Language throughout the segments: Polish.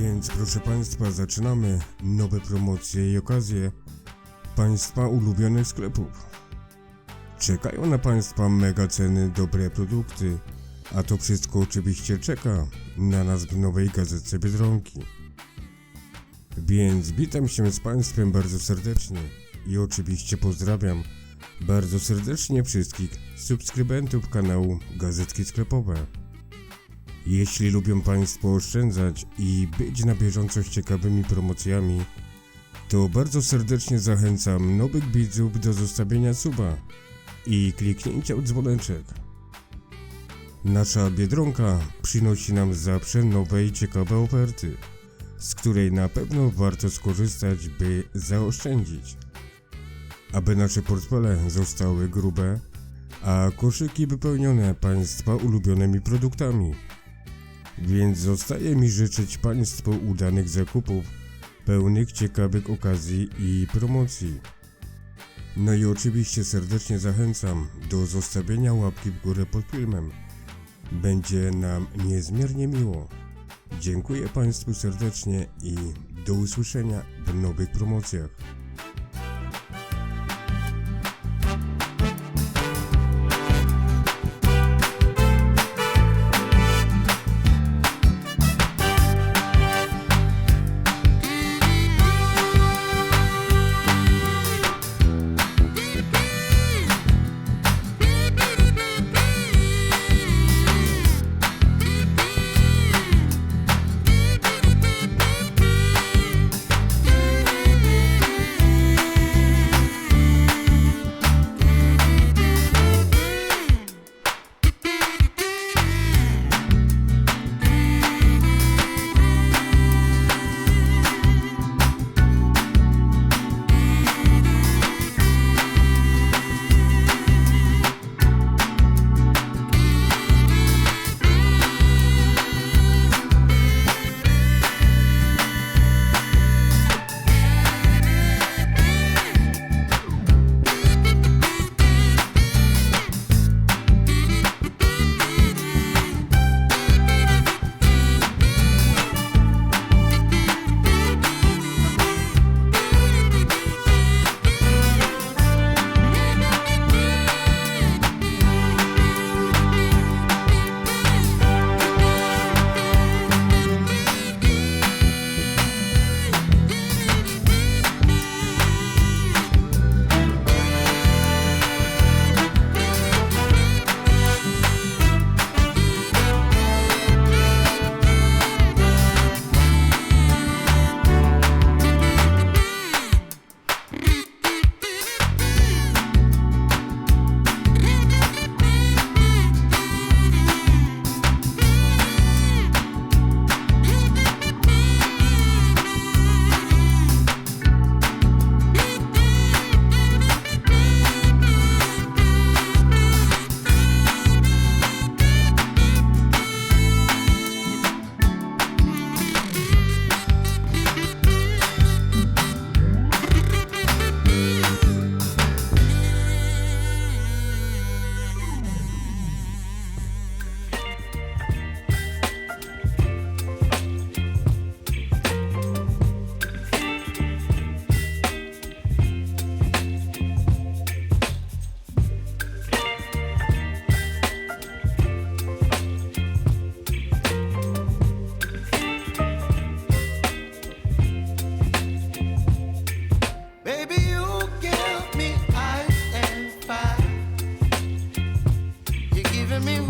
Więc proszę Państwa, zaczynamy nowe promocje i okazje Państwa ulubionych sklepów. Czekają na Państwa mega ceny, dobre produkty, a to wszystko oczywiście czeka na nas w nowej gazetce Biedronki. Więc witam się z Państwem bardzo serdecznie i oczywiście pozdrawiam bardzo serdecznie wszystkich subskrybentów kanału Gazetki Sklepowe. Jeśli lubią Państwo oszczędzać i być na bieżąco z ciekawymi promocjami, to bardzo serdecznie zachęcam nowych widzów do zostawienia suba i kliknięcia w dzwoneczek. Nasza Biedronka przynosi nam zawsze nowe i ciekawe oferty, z której na pewno warto skorzystać, by zaoszczędzić. Aby nasze portfele zostały grube, a koszyki wypełnione Państwa ulubionymi produktami. Więc zostaje mi życzyć Państwu udanych zakupów, pełnych ciekawych okazji i promocji. No i oczywiście serdecznie zachęcam do zostawienia łapki w górę pod filmem. Będzie nam niezmiernie miło. Dziękuję Państwu serdecznie i do usłyszenia w nowych promocjach. Me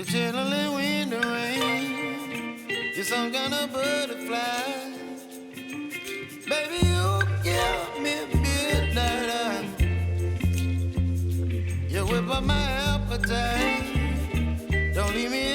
You're chilling when the rain. You're some kind of butterfly. Baby, you give me midnight. Eye. You whip up my appetite. Don't leave me